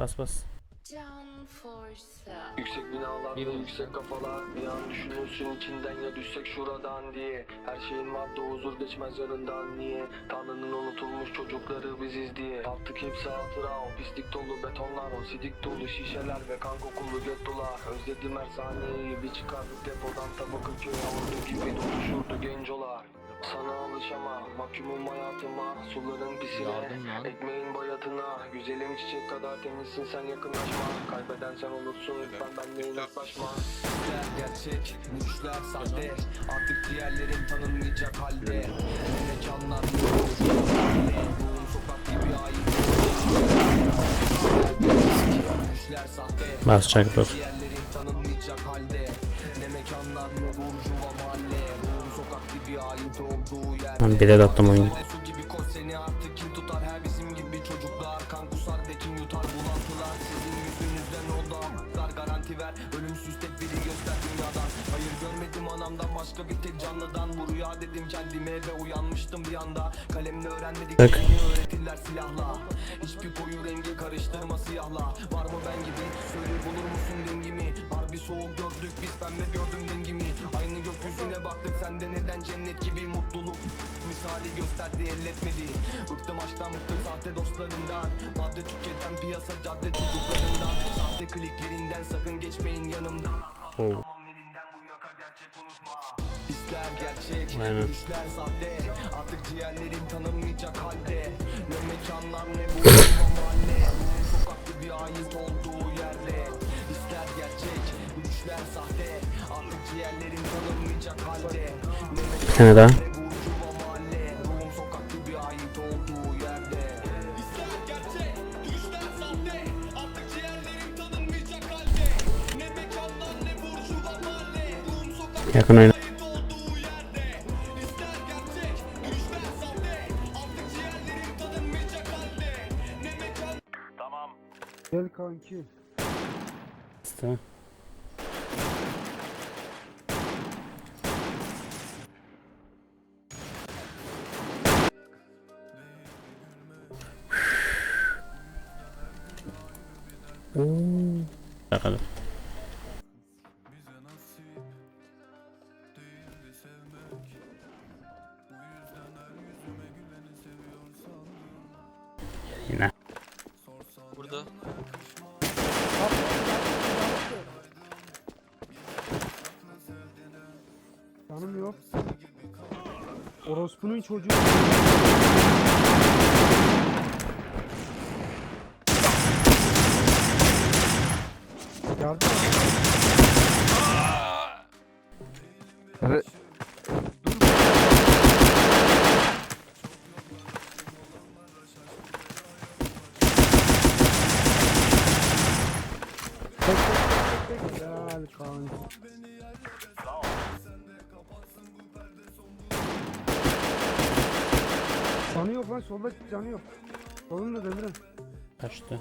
Bas bas. Down for self. Yüksek binalarda yüksek kafalar. Bir an düşünürsün içinden ya düşsek şuradan diye. Her şeyin madde huzur geçmez yarından niye? Tanrı'nın unutulmuş çocukları biziz diye. Attık hepsi hatıra o pislik dolu betonlar O sidik dolu şişeler ve kan kokulu gettolar Özledim her saniyeyi bir çıkardık depodan Tabakı köy havlu gibi doluşurdu gencolar sana alışama, mahkumum hayatıma Suların pisine, ekmeğin bayatına Güzelim çiçek kadar temizsin sen yakınlaşma Kaybeden sen olursun lütfen benimle inatlaşma Düşler gerçek, bu düşler sahte Artık diğerlerin tanınmayacak halde. Mekanlar Ruhum sokak gibi ait. Diğerlerin tanınmayacak halde. Ne mekanlar ne Ben bilet attım oyunu. Başka bir tek canlıdan Bu rüya dedim kendime ve uyanmıştım bir anda Kalemle öğrenmedik Bak. öğretirler silahla Hiçbir koyu rengi karıştırma siyahla Var mı ben gibi söyle bulur musun dengimi Harbi soğuk gördük biz pembe gördüm dengimi gösterdi elletmedi Bıktım aşktan bıktım sahte dostlarından Madde tüketen piyasa cadde çocuklarından. Sahte kliklerinden sakın geçmeyin yanımdan. Oh. Yaka gerçek Aynen. düşler sahte. Artık ciğerlerin tanınmayacak halde. Ne mekanlar ne bu mahalle. Sokak gibi ait olduğu yerde. Hisler gerçek, düşler sahte. Artık ciğerlerin tanınmayacak halde. Bir tane daha. Ne mekan Gel kanki. Bastı. Oo. Bakalım. Burada. Canım yok. Orospu'nun çocuğu. Yardım Tek tek tek tek. Gel kanki. Canı yok lan solda canı yok. Solunda demirim. Kaçtı.